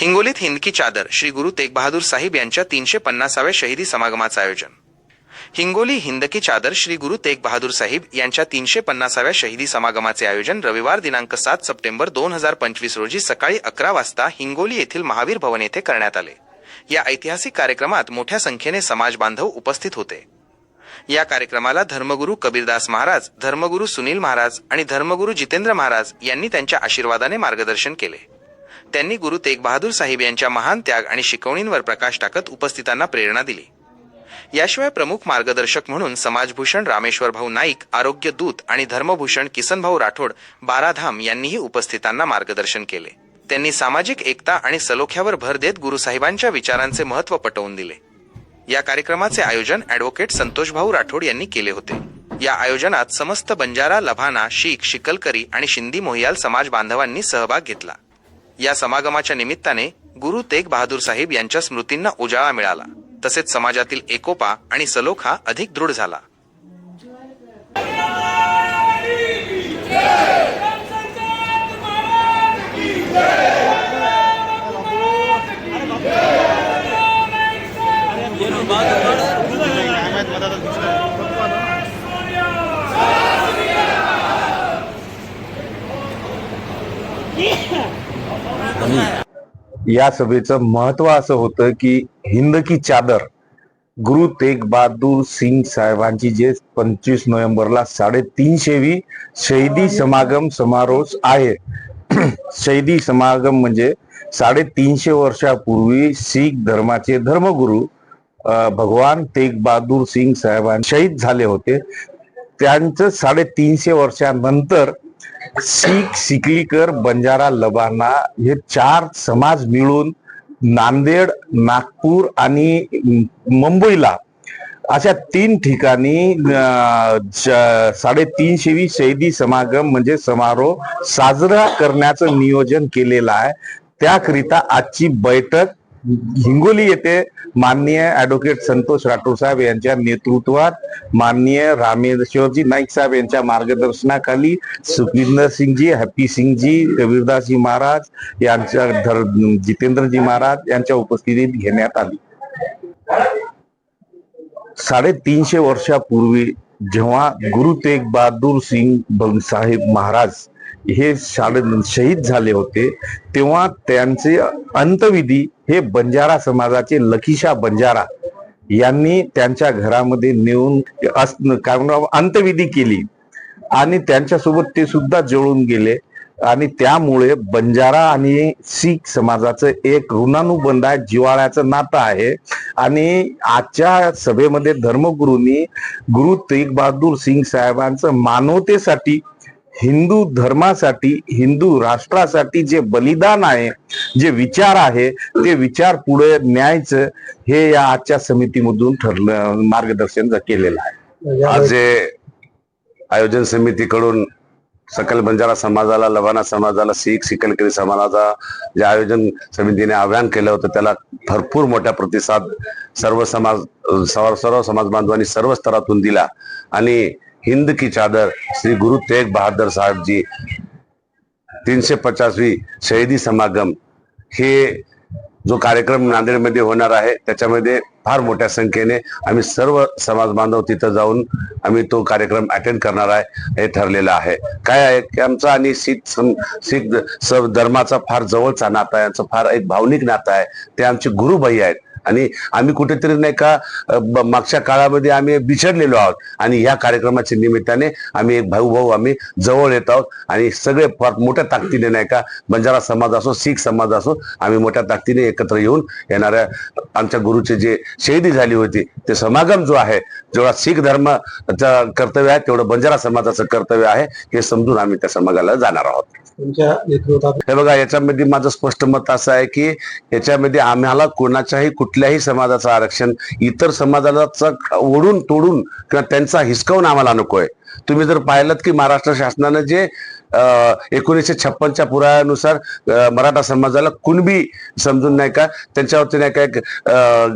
हिंगोलीत हिंदकी चादर श्री गुरु तेग बहादूर साहिब यांच्या तीनशे पन्नासाव्या शहीदी समागमाचं आयोजन. हिंगोली हिंदकी चादर श्री गुरु तेग बहादूर साहिब यांच्या तीनशे पन्नासाव्या शहीदी समागमाचे आयोजन रविवार दिनांक सात सप्टेंबर दोन हजार पंचवीस रोजी सकाळी अकरा वाजता हिंगोली येथील महावीर भवन येथे करण्यात आले. या ऐतिहासिक कार्यक्रमात मोठ्या संख्येने समाज बांधव उपस्थित होते. या कार्यक्रमाला धर्मगुरू कबीरदास महाराज धर्मगुरू सुनील महाराज आणि धर्मगुरू जितेंद्र महाराज यांनी त्यांच्या आशीर्वादाने मार्गदर्शन केले. त्यांनी गुरु तेग बहादूर साहेब यांच्या महान त्याग आणि शिकवणींवर प्रकाश टाकत उपस्थितांना प्रेरणा दिली. याशिवाय प्रमुख मार्गदर्शक म्हणून समाजभूषण रामेश्वर भाऊ नाईक आरोग्य दूत आणि धर्मभूषण किसनभाऊ राठोड बाराधाम यांनीही उपस्थितांना मार्गदर्शन केले. त्यांनी सामाजिक एकता आणि सलोख्यावर भर देत गुरुसाहेबांच्या विचारांचे महत्त्व पटवून दिले. या कार्यक्रमाचे आयोजन ॲडव्होकेट संतोषभाऊ राठोड यांनी केले होते. या आयोजनात समस्त बंजारा लभाना शीख शिकलकरी आणि शिंदी मोहियाल समाज बांधवांनी सहभाग घेतला. या समागमाच्या निमित्ताने गुरु तेग बहादूर साहेब यांच्या स्मृतींना उजाळा मिळाला तसेच समाजातील एकोपा आणि सलोख हा अधिक दृढ झाला या सभेचं महत्त्व असं होतं की हिंद की चादर गुरु तेग बहादूर सिंग साहेबांची जे पंचवीस नोव्हेंबरला साडेतीनशेवी शहीदी समागम समारोह आहे. शहीदी समागम म्हणजे साडेतीनशे वर्षापूर्वी शीख धर्माचे धर्मगुरु भगवान तेग बहादूर सिंग साहेबां शहीद झाले होते. त्यांचं साडेतीनशे वर्षानंतर शीख सिकलीकर बंजारा लबाना हे चार समाज मिळून नांदेड नागपूर आणि मुंबईला अशा तीन ठिकाणी साडेतीनशेवी शहीदी समागम म्हणजे समारोह साजरा करण्याचं नियोजन केलेलं आहे. त्याकरिता आजची बैठक हिंगोली येथे माननीय ऍडव्होकेट संतोष राठोड साहेब यांच्या नेतृत्वात माननीय रामेश्वरजी नाईक साहेब यांच्या मार्गदर्शनाखाली सुखविंदर सिंगजी हॅपी सिंगजी कबीरदासजी महाराज यांच्या धर जितेंद्रजी महाराज यांच्या उपस्थितीत घेण्यात आली. साडेतीनशे वर्षापूर्वी जेव्हा गुरु तेग बहादूर सिंग साहेब महाराज हे शाळे शहीद झाले होते तेव्हा त्यांचे अंतविधी हे बंजारा समाजाचे लखीशा बंजारा यांनी त्यांच्या घरामध्ये नेऊन कारण अंतविधी केली. आणि त्यांच्यासोबत ते सुद्धा जळून गेले. आणि त्यामुळे बंजारा आणि शीख समाजाचं एक ऋणानुबंध आहे जिवाळ्याचं नातं आहे. आणि आजच्या सभेमध्ये धर्मगुरूंनी गुरु तेग बहादूर सिंग साहेबांचं मानवतेसाठी हिंदू धर्मासाठी हिंदू राष्ट्रासाठी जे बलिदान आहे जे विचार आहे ते विचार पुढे न्यायचं हे या आजच्या समितीमधून ठरलं मार्गदर्शन केलेलं आहे. आज जे आयोजन समितीकडून सकल बंजारा समाजाला लवाना समाजाला शीख सिकलकरी समाजाचा जे आयोजन समितीने आव्हान केलं होतं त्याला भरपूर मोठ्या प्रतिसाद सर्व समाज सर्व सर्व समाज बांधवांनी सर्व स्तरातून दिला. आणि हिंद की चादर श्री गुरु तेग बहादर साहेब जी तीनशे पचासवी शहीदी समागम हे जो कार्यक्रम नांदेडमध्ये होणार आहे त्याच्यामध्ये फार मोठ्या संख्येने आम्ही सर्व समाज बांधव तिथं जाऊन आम्ही तो कार्यक्रम अटेंड करणार आहे हे ठरलेलं आहे. काय आहे की आमचा आणि शीख सम शीख स- धर्माचा फार जवळचा नाता आहे आमचं फार एक भावनिक नातं आहे ते आमचे गुरुबाई आहेत. आणि आम्ही कुठेतरी नाही का मागच्या काळामध्ये आम्ही बिछडलेलो आहोत. आणि ह्या कार्यक्रमाच्या निमित्ताने आम्ही एक भाऊ भाऊ आम्ही जवळ येत आहोत. आणि सगळे फार मोठ्या ताकदीने नाही का बंजारा समाज असो शीख समाज असो आम्ही मोठ्या ताकदीने एकत्र येऊन येणाऱ्या आमच्या गुरुचे जे शहीदी झाली होती ते समागम जो आहे जेवढा शीख धर्माचं कर्तव्य आहे तेवढं बंजारा समाजाचं कर्तव्य आहे हे समजून आम्ही त्या समाजाला जाणार आहोत. हे बघा याच्यामध्ये माझं स्पष्ट मत असं आहे की याच्यामध्ये आम्हाला कोणाच्याही कुठल्याही समाजाचं आरक्षण इतर समाजाचा ओढून तोडून किंवा त्यांचा हिसकावून आम्हाला नकोय. तुम्ही जर पाहिलं की महाराष्ट्र शासनानं जे एकोणीसशे छप्पनच्या पुराव्यानुसार मराठा समाजाला कुणबी समजून नाही का त्यांच्यावरती नाही का एक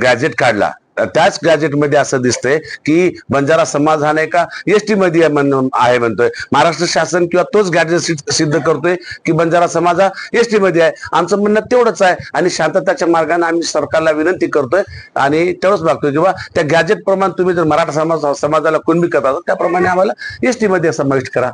गॅजेट काढला. त्याच गॅजेटमध्ये असं दिसतंय की बंजारा समाज हा नाही का एस टी मध्ये आहे म्हणतोय. महाराष्ट्र शासन किंवा तोच गॅजेट सिद्ध करतोय की बंजारा समाज हा एस टी मध्ये आहे. आमचं म्हणणं तेवढंच आहे आणि शांतताच्या मार्गाने आम्ही सरकारला विनंती करतोय आणि तेवढंच मागतोय किंवा त्या गॅजेट प्रमाणे तुम्ही जर मराठा समाज समाजाला कुणबी करता त्याप्रमाणे आम्हाला एस टी मध्ये समाविष्ट करा.